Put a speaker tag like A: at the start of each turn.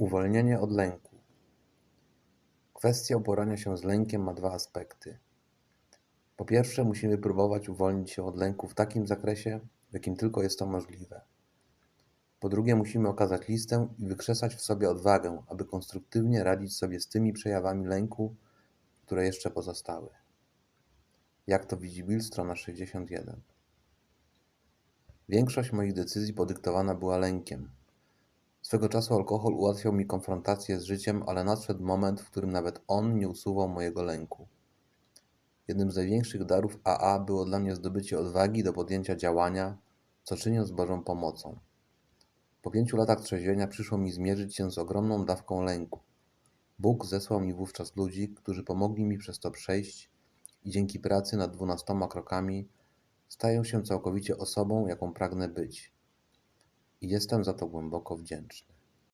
A: Uwolnienie od lęku. Kwestia uporania się z lękiem ma dwa aspekty. Po pierwsze, musimy próbować uwolnić się od lęku w takim zakresie, w jakim tylko jest to możliwe. Po drugie, musimy okazać listę i wykrzesać w sobie odwagę, aby konstruktywnie radzić sobie z tymi przejawami lęku, które jeszcze pozostały. Jak to widzi Bill, strona 61. Większość moich decyzji podyktowana była lękiem. Swego czasu alkohol ułatwiał mi konfrontację z życiem, ale nadszedł moment, w którym nawet on nie usuwał mojego lęku. Jednym z największych darów AA było dla mnie zdobycie odwagi do podjęcia działania, co czynię z Bożą pomocą. Po pięciu latach trzeźwienia przyszło mi zmierzyć się z ogromną dawką lęku. Bóg zesłał mi wówczas ludzi, którzy pomogli mi przez to przejść i dzięki pracy nad dwunastoma krokami staję się całkowicie osobą, jaką pragnę być. Jestem za to głęboko wdzięczny.